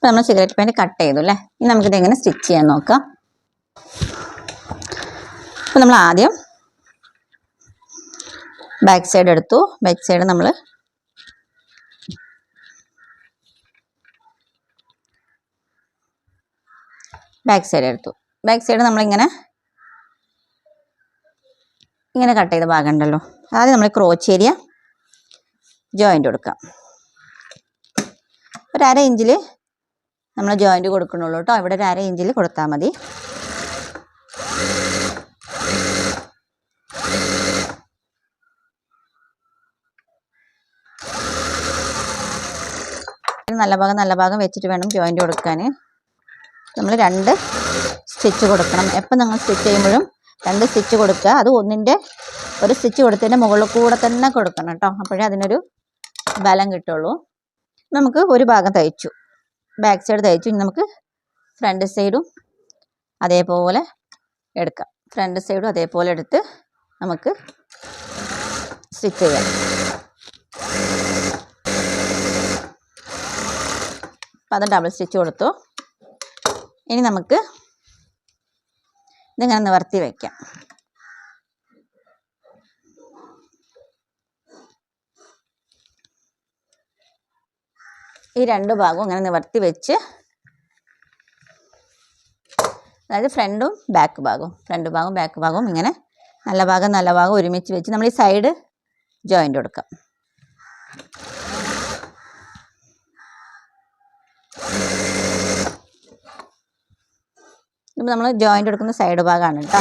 ഇപ്പം നമ്മൾ cigarette pant cut ചെയ്തു അല്ലേ ഇനി നമുക്കിത് എങ്ങനെ സ്റ്റിച്ച് ചെയ്യാൻ നോക്കാം. അപ്പോൾ നമ്മൾ ആദ്യം ബാക്ക് സൈഡ് എടുത്തു. ബാക്ക് സൈഡ് നമ്മൾ ബാക്ക് സൈഡ് എടുത്തു. ബാക്ക് സൈഡ് നമ്മളിങ്ങനെ ഇങ്ങനെ കട്ട് ചെയ്ത ഭാഗം ഉണ്ടല്ലോ. ആദ്യം നമ്മൾ ക്രോച്ച് ഏരിയ ജോയിന്റ് കൊടുക്കാം. ഒരു അര ഇഞ്ചിൽ നമ്മൾ ജോയിന്റ് കൊടുക്കണുള്ളൂ കേട്ടോ ഇവിടെ ഒരു അര ഇഞ്ചിൽ കൊടുത്താൽ മതി. നല്ല ഭാഗം നല്ല ഭാഗം വെച്ചിട്ട് വേണം ജോയിന്റ് കൊടുക്കാൻ നമ്മൾ രണ്ട് സ്റ്റിച്ച് കൊടുക്കണം. എപ്പോൾ നിങ്ങൾ സ്റ്റിച്ച് ചെയ്യുമ്പോഴും രണ്ട് സ്റ്റിച്ച് കൊടുക്കുക. അത് ഒന്നിന്റെ ഒരു സ്റ്റിച്ച് കൊടുത്തതിന്റെ മുകളിൽ കൂടെ തന്നെ കൊടുക്കണം കേട്ടോ അപ്പോഴേ അതിനൊരു ബലം കിട്ടുള്ളൂ. നമുക്ക് ഒരു ഭാഗം തയ്ച്ചു. ബാക്ക് സൈഡ് തയ്ച്ചു. ഇനി നമുക്ക് ഫ്രണ്ട് സൈഡും അതേപോലെ എടുക്കാം. ഫ്രണ്ട് സൈഡും അതേപോലെ എടുത്ത് നമുക്ക് സ്റ്റിച്ച് ചെയ്യാം. അപ്പം അത് ഡബിൾ സ്റ്റിച്ച് കൊടുത്തു. ഇനി നമുക്ക് ഇതിങ്ങനെ നിവർത്തി വയ്ക്കാം ഈ രണ്ട് ഭാഗവും അങ്ങനെ നിവർത്തി വെച്ച് അതായത് ഫ്രണ്ടും ബാക്ക് ഭാഗവും. ഫ്രണ്ട് ഭാഗവും ബാക്ക് ഭാഗവും ഇങ്ങനെ നല്ല ഭാഗം നല്ല ഭാഗം ഒരുമിച്ച് വെച്ച് നമ്മൾ ഈ സൈഡ് ജോയിന്റ് കൊടുക്കാം. ഇപ്പം നമ്മൾ ജോയിന്റ് എടുക്കുന്ന സൈഡ് ഭാഗമാണ് കേട്ടോ.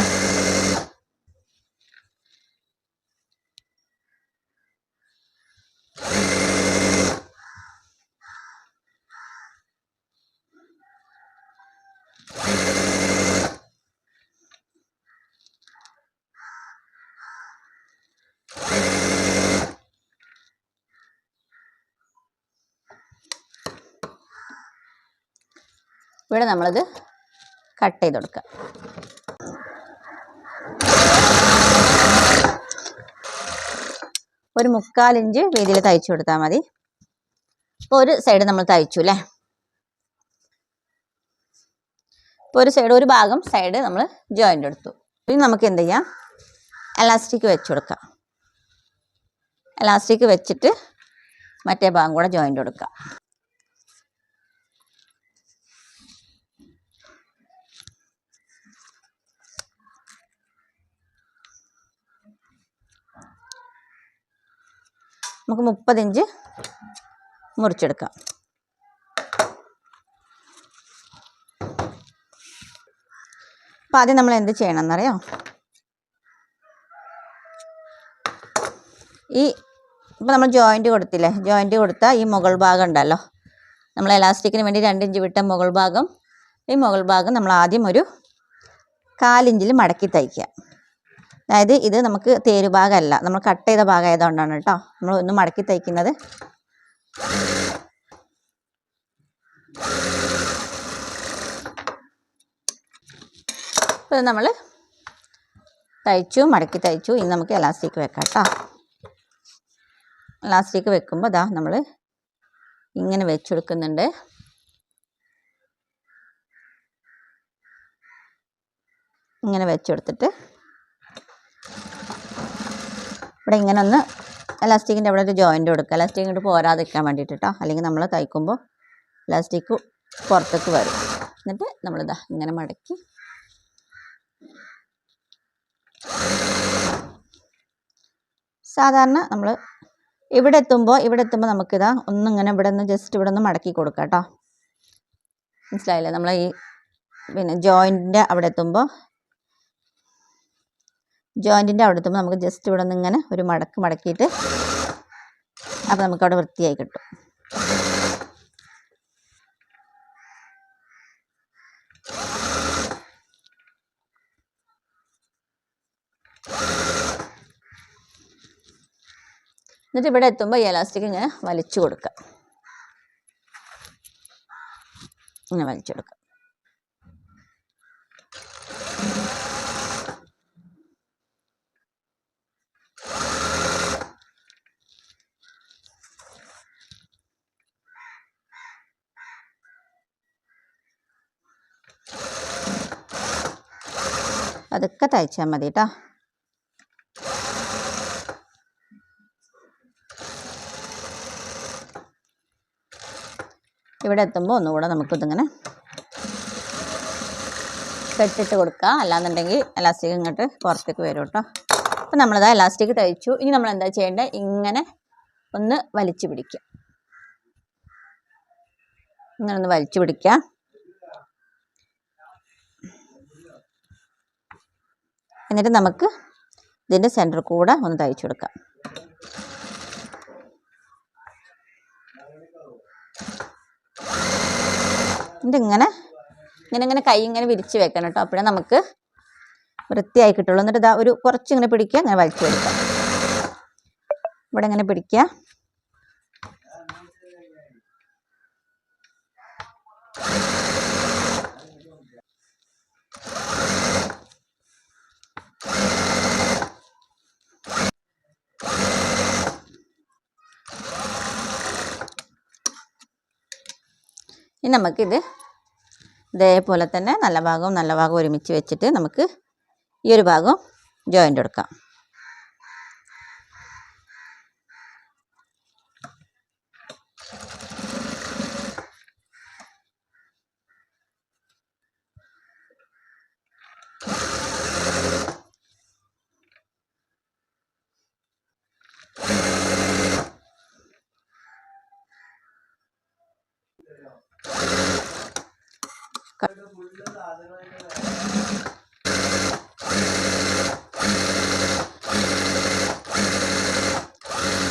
ഇവിടെ നമ്മളത് കട്ട് ചെയ്ത് കൊടുക്കുക. ഒരു മുക്കാലിഞ്ച് വീതിയിൽ തയ്ച്ചു കൊടുത്താൽ മതി. ഇപ്പോൾ ഒരു സൈഡ് നമ്മൾ തയ്ച്ചു അല്ലേ ഇപ്പോൾ ഒരു സൈഡ് ഒരു ഭാഗം സൈഡ് നമ്മൾ ജോയിന്റ് എടുത്തു. ഇനി നമുക്ക് എന്ത് ചെയ്യാം? എലാസ്റ്റിക് വെച്ച് കൊടുക്കാം എലാസ്റ്റിക് വെച്ചിട്ട് മറ്റേ ഭാഗം കൂടെ ജോയിന്റ് കൊടുക്കാം നമുക്ക് മുപ്പതിഞ്ച് മുറിച്ചെടുക്കാം. അപ്പം ആദ്യം നമ്മൾ എന്ത് ചെയ്യണം എന്നറിയോ? ഈ ഇപ്പം നമ്മൾ ജോയിന്റ് കൊടുത്തില്ലേ? ജോയിന്റ് കൊടുത്താൽ ഈ മുകൾ ഭാഗം ഉണ്ടല്ലോ. നമ്മൾ എലാസ്റ്റിക്കിന് വേണ്ടി രണ്ടിഞ്ച് വിട്ട മുകൾ ഭാഗം. ഈ മുകൾ ഭാഗം നമ്മൾ ആദ്യം ഒരു കാലിഞ്ചിൽ മടക്കി തയ്ക്കുക. അതായത് ഇത് നമുക്ക് തേരുഭാഗമല്ല നമ്മൾ കട്ട് ചെയ്ത ഭാഗം ആയതുകൊണ്ടാണ് കേട്ടോ. നമ്മൾ ഒന്ന് മടക്കി തയ്ക്കുന്നത്. ഇപ്പം നമ്മൾ തയ്ച്ചു മടക്കി തയ്ച്ചു. ഇനി നമുക്ക് എലാസ്റ്റിക് വെക്കാം കേട്ടോ. എലാസ്റ്റിക് വെക്കുമ്പോൾ അതാ നമ്മൾ ഇങ്ങനെ വെച്ചെടുക്കുന്നുണ്ട്. ഇങ്ങനെ വെച്ചെടുത്തിട്ട് ഇവിടെ ഇങ്ങനെ ഒന്ന് എലാസ്റ്റിക്കിന്റെ അവിടെ ഒരു ജോയിന്റ് കൊടുക്കുക. ഇലാസ്റ്റിക് ഇങ്ങോട്ട് പോരാതിരിക്കാൻ വേണ്ടിയിട്ട് കേട്ടോ അല്ലെങ്കിൽ നമ്മൾ തയ്ക്കുമ്പോൾ എലാസ്റ്റിക് പുറത്തേക്ക് വരും. എന്നിട്ട് നമ്മളിതാ ഇങ്ങനെ മടക്കി. സാധാരണ നമ്മൾ ഇവിടെ എത്തുമ്പോൾ ഇവിടെ എത്തുമ്പോൾ നമുക്കിതാ ഒന്നിങ്ങനെ ഇവിടെ നിന്ന് ജസ്റ്റ് ഇവിടെ നിന്ന് മടക്കി കൊടുക്കാം കേട്ടോ മനസ്സിലായില്ലേ? നമ്മൾ ഈ പിന്നെ ജോയിന്റിന്റെ അവിടെ എത്തുമ്പോൾ ജോയിന്റിന്റെ അവിടെ എത്തുമ്പോൾ നമുക്ക് ജസ്റ്റ് ഇവിടെ നിന്ന് ഇങ്ങനെ ഒരു മടക്ക് മടക്കിയിട്ട് അപ്പോൾ നമുക്കവിടെ വൃത്തിയായി കിട്ടും. എന്നിട്ട് ഇവിടെ എത്തുമ്പോൾ ഈ എലാസ്റ്റിക് ഇങ്ങനെ വലിച്ചു കൊടുക്കുക ഇങ്ങനെ വലിച്ചു കൊടുക്കുക അതൊക്കെ തയ്ച്ചാൽ മതി കേട്ടോ ഇവിടെ എത്തുമ്പോൾ ഒന്നുകൂടെ നമുക്കിതിങ്ങനെ കെട്ടിട്ട് കൊടുക്കുക അല്ലാന്നുണ്ടെങ്കിൽ എലാസ്റ്റിക് ഇങ്ങോട്ട് പുറത്തേക്ക് വരും കേട്ടോ അപ്പം നമ്മളിതാ എലാസ്റ്റിക് തയ്ച്ചു. ഇനി നമ്മൾ എന്താ ചെയ്യേണ്ടത് ഇങ്ങനെ ഒന്ന് വലിച്ചു പിടിക്കുക. ഇങ്ങനെ ഒന്ന് വലിച്ചു പിടിക്കുക. എന്നിട്ട് നമുക്ക് ഇതിന്റെ സെന്റർ കൂടെ ഒന്ന് തയ്ച്ചു കൊടുക്കാം. ഇതിങ്ങനെ ഇങ്ങനെ ഇങ്ങനെ കൈ ഇങ്ങനെ വിരിച്ച് വെക്കണം കേട്ടോ. അപ്പോഴേ നമുക്ക് വൃത്തിയായി കിട്ടുള്ളൂ. എന്നിട്ട് ഇതാ ഒരു കുറച്ച് ഇങ്ങനെ പിടിക്കുക ഇങ്ങനെ വലിച്ചു കൊടുക്കാം. ഇവിടെ ഇങ്ങനെ പിടിക്കുക. ഇനി നമുക്കിത് ഇതേപോലെ തന്നെ നല്ല ഭാഗവും നല്ല ഭാഗവും ഒരുമിച്ച് വെച്ചിട്ട് നമുക്ക് ഈ ഒരു ഭാഗം ജോയിന്റ് എടുക്കാം.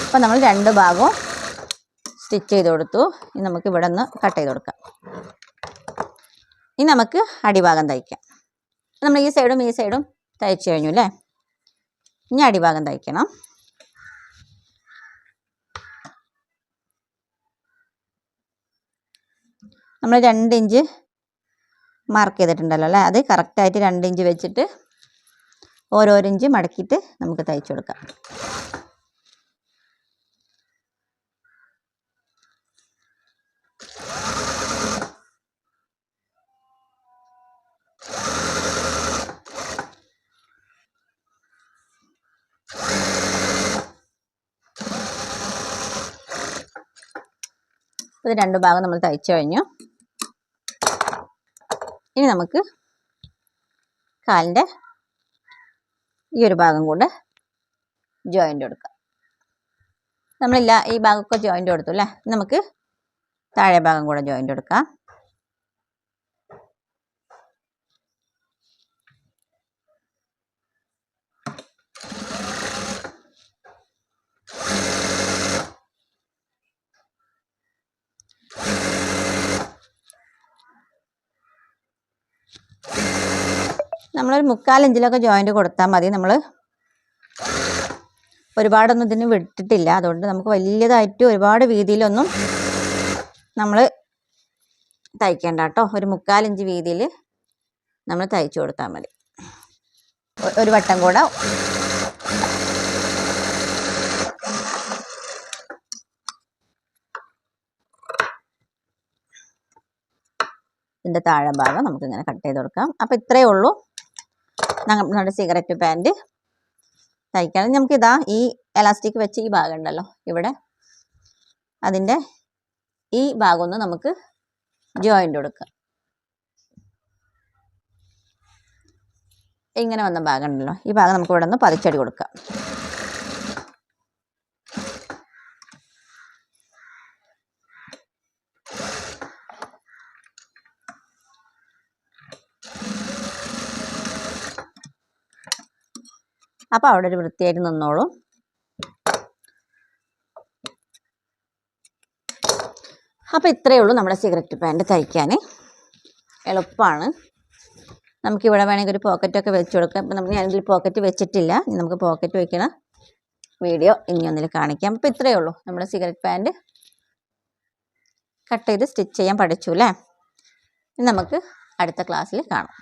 അപ്പം നമ്മൾ രണ്ട് ഭാഗവും സ്റ്റിച്ച് ചെയ്ത് കൊടുത്തു. ഇനി നമുക്ക് ഇവിടെ നിന്ന് കട്ട് ചെയ്ത് കൊടുക്കാം. ഇനി നമുക്ക് അടിഭാഗം തയ്ക്കാം. നമ്മൾ ഈ സൈഡും ഈ സൈഡും തയ്ച്ചു കഴിഞ്ഞു അല്ലേ? ഇനി അടിഭാഗം തയ്ക്കണം. നമ്മൾ രണ്ട് ഇഞ്ച് മാർക്ക് ചെയ്തിട്ടുണ്ടല്ലോ അല്ലേ? അത് കറക്റ്റായിട്ട് രണ്ട് ഇഞ്ച് വെച്ചിട്ട് ഓരോരോ ഇഞ്ച് മടക്കിയിട്ട് നമുക്ക് തയ്ച്ചു കൊടുക്കാം. ഇത് രണ്ട് ഭാഗം നമ്മൾ തയ്ച്ചു കഴിഞ്ഞു. ഇനി നമുക്ക് കാലിന്റെ ഈ ഒരു ഭാഗം കൊണ്ട് ജോയിന്റ് കൊടുക്കാം നമ്മളില്ല ഈ ഭാഗമൊക്കെ ജോയിന്റ് കൊടുത്തു അല്ലേ നമുക്ക് താഴെ ഭാഗം കൂടെ ജോയിന്റ് കൊടുക്കാം നമ്മളൊരു മുക്കാൽ ഇഞ്ചിലൊക്കെ ജോയിന്റ് കൊടുത്താൽ മതി. നമ്മൾ ഒരുപാടൊന്നും ഇതിന് വിട്ടിട്ടില്ല. അതുകൊണ്ട് നമുക്ക് വലിയതായിട്ട് ഒരുപാട് വീതിയിലൊന്നും നമ്മൾ തയ്ക്കേണ്ട കേട്ടോ. ഒരു മുക്കാലിഞ്ച് വീതിയിൽ നമ്മൾ തയ്ച്ചു കൊടുത്താൽ മതി. ഒരു വട്ടം കൂടെ ഇതിന്റെ താഴെ ഭാഗം നമുക്കിങ്ങനെ കട്ട് ചെയ്ത് കൊടുക്കാം. അപ്പോൾ ഇത്രയേ ഉള്ളൂ. നമ്മുടെ സിഗരറ്റ് പാന്റ് നമുക്ക് ഇതാ ഈ എലാസ്റ്റിക് വെച്ച് ഈ ഭാഗം ഉണ്ടല്ലോ ഇവിടെ അതിന്റെ ഈ ഭാഗം ഒന്ന് നമുക്ക് ജോയിന്റ് കൊടുക്കാം. ഇങ്ങനെ വന്ന ഭാഗം ഉണ്ടല്ലോ ഈ ഭാഗം നമുക്ക് ഇവിടെ നിന്ന് പതിച്ചടി കൊടുക്കാം. അപ്പോൾ അവിടെ ഒരു വൃത്തിയായിട്ട് നിന്നോളും. അപ്പോൾ ഇത്രയേ ഉള്ളൂ നമ്മുടെ സിഗരറ്റ് പാന്റ് തയ്ക്കാൻ എളുപ്പമാണ് നമുക്കിവിടെ വേണമെങ്കിൽ ഒരു പോക്കറ്റൊക്കെ വെച്ച് കൊടുക്കാം. ഇപ്പം നമുക്ക് ഞാനിതിൽ പോക്കറ്റ് വെച്ചിട്ടില്ല. നമുക്ക് പോക്കറ്റ് വയ്ക്കണ വീഡിയോ ഇനി ഒന്നിൽ കാണിക്കാം. അപ്പോൾ ഇത്രയേ ഉള്ളൂ നമ്മുടെ സിഗരറ്റ് പാന്റ് കട്ട് ചെയ്ത് സ്റ്റിച്ച് ചെയ്യാൻ പഠിച്ചു അല്ലേ? നമുക്ക് അടുത്ത ക്ലാസ്സിൽ കാണാം.